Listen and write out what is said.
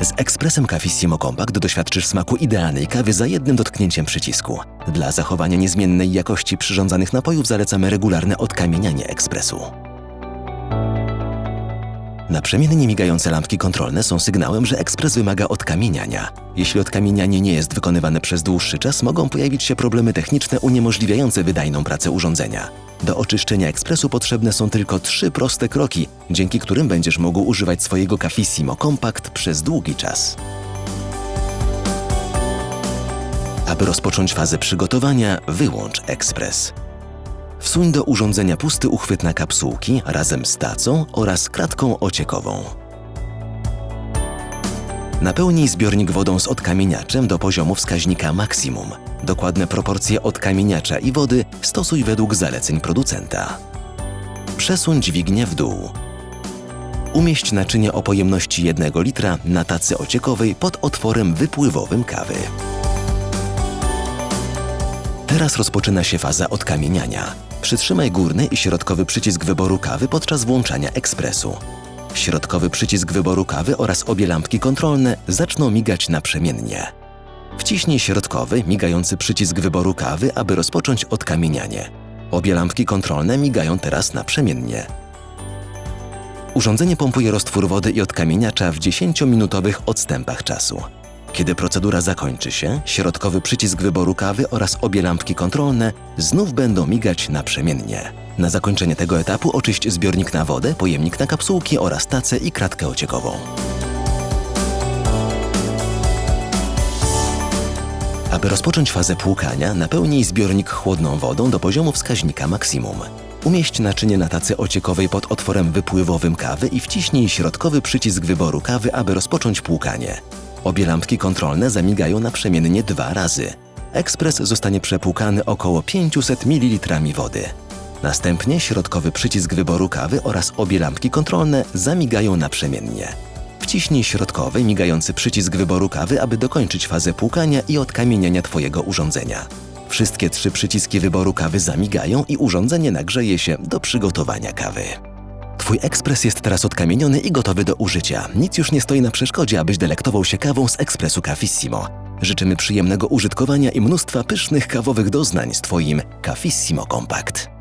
Z ekspresem Cafissimo Compact doświadczysz smaku idealnej kawy za jednym dotknięciem przycisku. Dla zachowania niezmiennej jakości przyrządzanych napojów zalecamy regularne odkamienianie ekspresu. Naprzemiennie migające lampki kontrolne są sygnałem, że ekspres wymaga odkamieniania. Jeśli odkamienianie nie jest wykonywane przez dłuższy czas, mogą pojawić się problemy techniczne uniemożliwiające wydajną pracę urządzenia. Do oczyszczenia ekspresu potrzebne są tylko trzy proste kroki, dzięki którym będziesz mógł używać swojego Cafissimo Compact przez długi czas. Aby rozpocząć fazę przygotowania, wyłącz ekspres. Wsuń do urządzenia pusty uchwyt na kapsułki razem z tacą oraz kratką ociekową. Napełnij zbiornik wodą z odkamieniaczem do poziomu wskaźnika maksimum. Dokładne proporcje odkamieniacza i wody stosuj według zaleceń producenta. Przesuń dźwignię w dół. Umieść naczynie o pojemności 1 litra na tacy ociekowej pod otworem wypływowym kawy. Teraz rozpoczyna się faza odkamieniania. Przytrzymaj górny i środkowy przycisk wyboru kawy podczas włączania ekspresu. Środkowy przycisk wyboru kawy oraz obie lampki kontrolne zaczną migać naprzemiennie. Wciśnij środkowy, migający przycisk wyboru kawy, aby rozpocząć odkamienianie. Obie lampki kontrolne migają teraz naprzemiennie. Urządzenie pompuje roztwór wody i odkamieniacza w 10-minutowych odstępach czasu. Kiedy procedura zakończy się, środkowy przycisk wyboru kawy oraz obie lampki kontrolne znów będą migać naprzemiennie. Na zakończenie tego etapu oczyść zbiornik na wodę, pojemnik na kapsułki oraz tacę i kratkę ociekową. Aby rozpocząć fazę płukania, napełnij zbiornik chłodną wodą do poziomu wskaźnika maksimum. Umieść naczynie na tacy ociekowej pod otworem wypływowym kawy i wciśnij środkowy przycisk wyboru kawy, aby rozpocząć płukanie. Obie lampki kontrolne zamigają naprzemiennie dwa razy. Ekspres zostanie przepłukany około 500 ml wody. Następnie środkowy przycisk wyboru kawy oraz obie lampki kontrolne zamigają naprzemiennie. Wciśnij środkowy, migający przycisk wyboru kawy, aby dokończyć fazę płukania i odkamieniania Twojego urządzenia. Wszystkie trzy przyciski wyboru kawy zamigają i urządzenie nagrzeje się do przygotowania kawy. Twój ekspres jest teraz odkamieniony i gotowy do użycia. Nic już nie stoi na przeszkodzie, abyś delektował się kawą z ekspresu Cafissimo. Życzymy przyjemnego użytkowania i mnóstwa pysznych kawowych doznań z Twoim Cafissimo Compact.